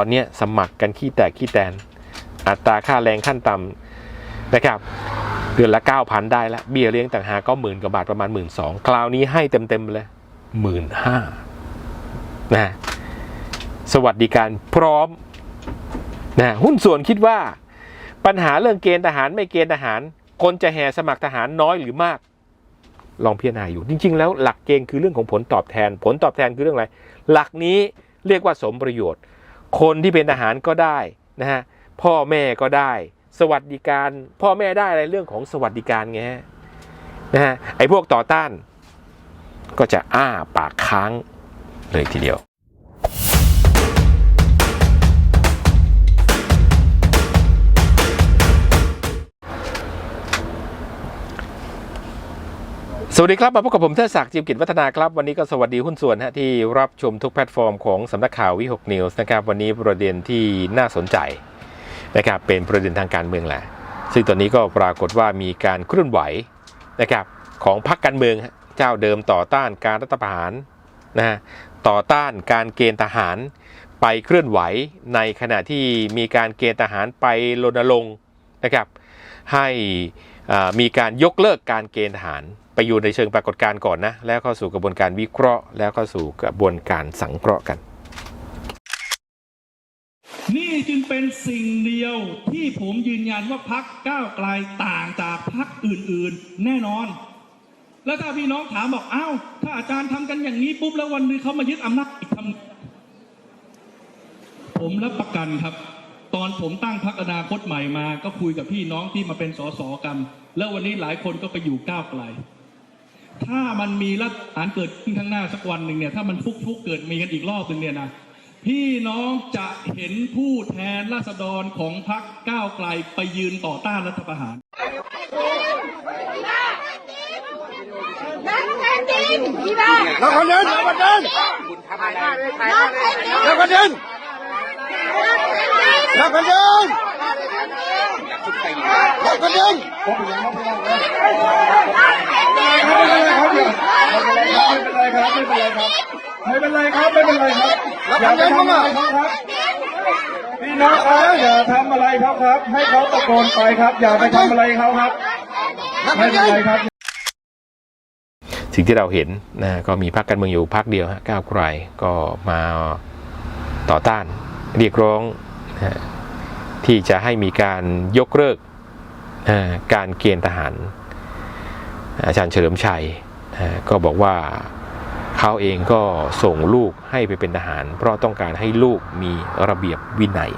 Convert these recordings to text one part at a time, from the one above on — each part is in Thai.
ตอนนี้สมัครกันขี้แตกขี้แตน อัตราค่าแรงขั้นต่ำนะครับเดือนละ 9,000 ได้ล้วเบี้ยเลี้ยงต่างหากก็หมื่นกว่าบาทประมาณ 1 2ื่นคราวนี้ให้เต็มๆเลยหมื่นห้านะสวัสดิการพร้อมนะหุ้นส่วนคิดว่าปัญหาเรื่องเกณฑ์ทหารไม่เกณฑ์ทหาร คนจะแห่สมัครทหารน้อยหรือมาก ลองพิจารณาอยู่ จริง ๆ แล้วหลักเกณฑ์คือเรื่องของผลตอบแทน ผลตอบแทนคือเรื่องอะไร หลักนี้เรียกว่าสมประโยชน์ คนที่เป็นทหารก็ได้นะฮะพ่อแม่ก็ได้ สวัสดิการ พ่อแม่ได้อะไรเรื่องของสวัสดิการไงนะฮะไอ้พวกต่อต้าน ก็จะอ้าปากค้างเลยทีเดียว สวัสดีครับ มาพบกับผมเทศศักดิ์จิมกิจวัฒนาครับ วันนี้ก็สวัสดีหุ้นส่วนฮะที่รับชมทุกแพลตฟอร์มของสำนักข่าววิหกนิวส์นะครับ วันนี้ประเด็นที่น่าสนใจนะครับเป็นประเด็นทางการเมืองแหละ ซึ่งตอนนี้ก็ปรากฏว่ามีการเคลื่อนไหวนะครับของพรรคการเมืองเจ้าเดิมต่อต้านการรัฐประหารนะฮะต่อต้านการเกณฑ์ทหารไปเคลื่อนไหวในขณะที่มีการเกณฑ์ทหารไปรณรงค์นะครับให้อ่ามีการยกเลิกการเกณฑ์ทหาร ไปอยู่ในเชิงปรากฏการณ์ก่อนนะ แล้วเข้าสู่กระบวนการวิเคราะห์ แล้วเข้าสู่กระบวนการสังเคราะห์กัน นี่จึงเป็นสิ่งเดียวที่ผมยืนยันว่าพักก้าวไกลต่างจากพักอื่นๆ แน่นอน แล้วถ้าพี่น้องถามบอกอ้าวถ้าอาจารย์ทำกันอย่างนี้ปุ๊บแล้ววันนึงเขามายึดอำนาจอีกทำผมรับประกันครับตอนผมตั้งพักอนาคตใหม่มา ก็คุยกับพี่น้องที่มาเป็นสสกัน แล้ววันนี้หลายคนก็ไปอยู่ก้าวไกล ถ้ามันมีรัฐประหารเกิดขึ้นข้างหน้าสักวันหนึ่งเนี่ยถ้ามันฟุกฟุกๆเกิดมีกันอีกรอบหนึ่งเนี่ยนะพี่น้องจะเห็นผู้แทนราษฎรของพรรคก้าวไกลไปยืนต่อต้านรัฐประหารนักแผ่นดินพี่บ้านักคนเดินนักคนเดินนักแผ่น ดินนักคนเดินนักคนเดินนักคนเดินไม่เป็นไรครับไม่เป็นไรครับไม่เป็นไรครับไม่เป็นไรครับอย่าไปทำอะไรเขาครับพี่น้องครับอย่าทำอะไรเขาครับ ให้เขาตะโกนไปครับ อย่าไปทำอะไรเขาครับไม่เป็นไรครับสิ่งที่เราเห็นนะก็มีพรรคการเมืองอยู่พรรคเดียวฮะก้าวไกลก็มาต่อต้านเรียกร้องนะ ที่จะให้มีการยกเลิกการเกณฑ์ทหาร อาจารย์เฉลิมชัยก็บอกว่าเขาเองก็ส่งลูกให้ไปเป็นทหาร เพราะต้องการให้ลูกมีระเบียบวินัย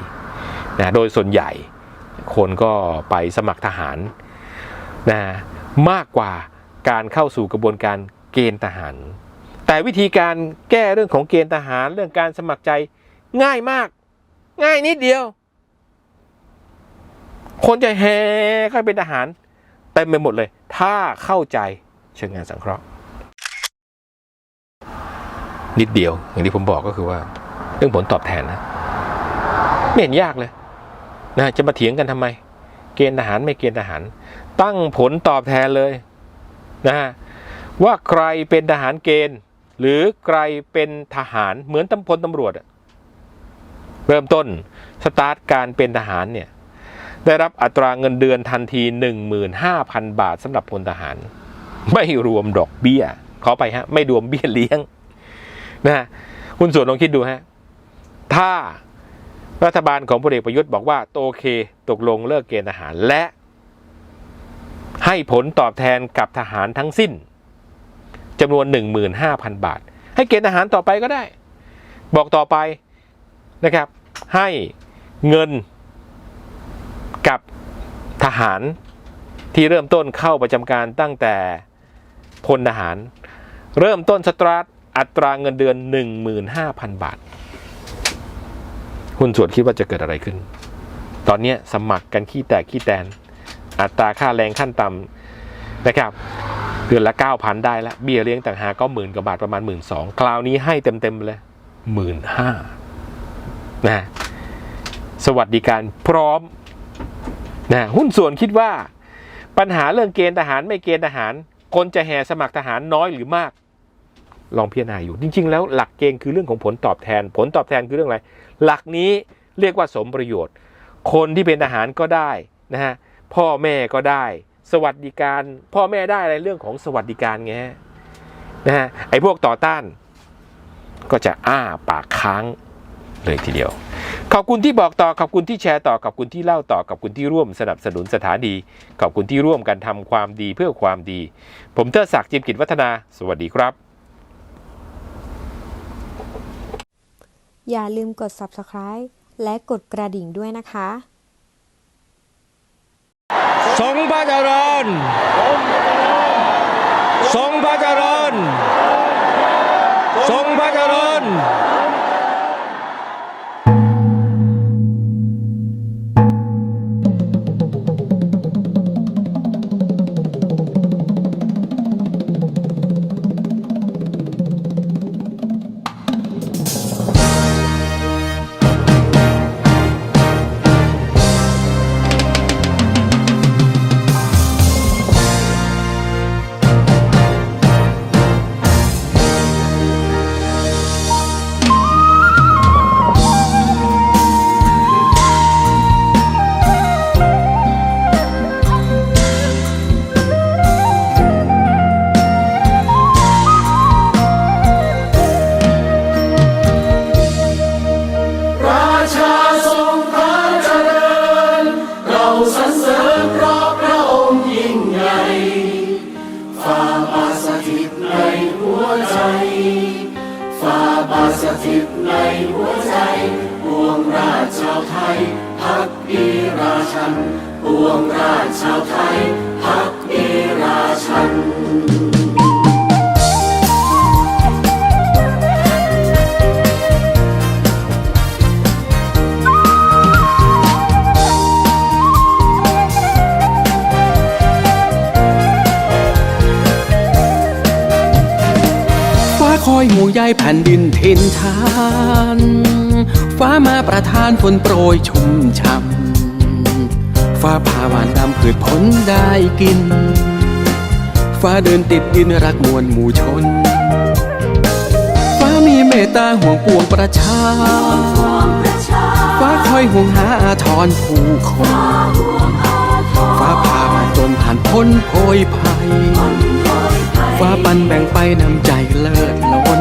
นะโดยส่วนใหญ่คนก็ไปสมัครทหารนะมากกว่าการเข้าสู่กระบวนการเกณฑ์ทหาร แต่วิธีการแก้เรื่องของเกณฑ์ทหารเรื่องการสมัครใจง่ายมาก ง่ายนิดเดียว คนจะแห่เข้าเป็นทหารเต็มไปหมดเลย ถ้าเข้าใจเชิงงานสังเคราะห์ นิดเดียว อย่างที่ผมบอกก็คือว่า เรื่องผลตอบแทนนะไม่เห็นยากเลยนะจะมาเถียงกันทำไม เกณฑ์ทหารไม่เกณฑ์ทหาร ตั้งผลตอบแทนเลยนะฮะว่าใครเป็นทหารเกณฑ์ หรือใครเป็นทหารเหมือนตำพลตำรวจ เริ่มต้นสตาร์ทการเป็นทหารเนี่ย ได้รับอัตราเงินเดือนทันที 15,000 บาทสำหรับพลทหาร ไม่รวมดอกเบี้ย ขอไปฮะ ไม่รวมเบี้ยเลี้ยงนะฮะคุณส่วนลองคิดดูฮะ ถ้ารัฐบาลของพลเอกประยุทธ์บอกว่าโอเค ตกลงเลิกเกณฑ์ทหารและ ให้ผลตอบแทนกับทหารทั้งสิ้นจำนวน 15,000 บาท ให้เกณฑ์ทหารต่อไปก็ได้ บอกต่อไปนะครับ ให้เงิน กับทหารที่เริ่มต้นเข้าประจำการตั้งแต่พลทหาร เริ่มต้นสตราร์ทอัตราเงินเดือน 15,000 บาท หุ้นส่วนคิดว่าจะเกิดอะไรขึ้น ตอนนี้สมัครกันขี้แตกขี้แตน อัตราค่าแรงขั้นต่ำนะครับเดือนละ 9,000 ได้แล้วเบี้ยเลี้ยงต่างหากก็หมื่นกว่าบาทประมาณ 1 2ื่นคราวนี้ให้เต็มๆเลยหมื่นห้านะสวัสดิการพร้อม นะหุ้นส่วนคิดว่าปัญหาเรื่องเกณฑ์ทหารไม่เกณฑ์ทหาร คนจะแห่สมัครทหารน้อยหรือมาก ลองพิจารณาอยู่ จริง ๆ แล้วหลักเกณฑ์คือเรื่องของผลตอบแทน ผลตอบแทนคือเรื่องอะไร หลักนี้เรียกว่าสมประโยชน์ คนที่เป็นทหารก็ได้นะฮะพ่อแม่ก็ได้ สวัสดิการ พ่อแม่ได้อะไรเรื่องของสวัสดิการไงนะฮะไอ้พวกต่อต้าน ก็จะอ้าปากค้างเลยทีเดียว ขอบคุณที่บอกต่อขอบคุณที่แชร์ต่อขอบคุณที่เล่าต่อขอบคุณที่ร่วมสนับสนุนสถานีขอบคุณที่ร่วมกันทำความดีเพื่อความดี ผมเทิดศักดิ์จิมกิจวัฒนา สวัสดีครับ อย่าลืมกด subscribe และกดกระดิ่งด้วยนะคะทรงพระเจริญทรงพระเจริญทรงพระเจริญ วไทยพักดีราชันปวงราชชาวไทยพักดีราชันคอยห่วงใยแผ่นดินทินทาน ฟ้ามาประทานฝนโปรยชุ่มช่ำฟ้าผ่าหวานดำพืชผลได้กิน ฟ้าเดินติดดินรักมวลหมู่ชน ฟ้ามีเมตตาห่วงปวงประชา ฟ้าคอยห่วงหาอาทรผู้คน ฟ้าผ่ามาจนผ่านพ้นโพยภัย ฟ้าปันแบ่งไปน้ำใจเลิศล้น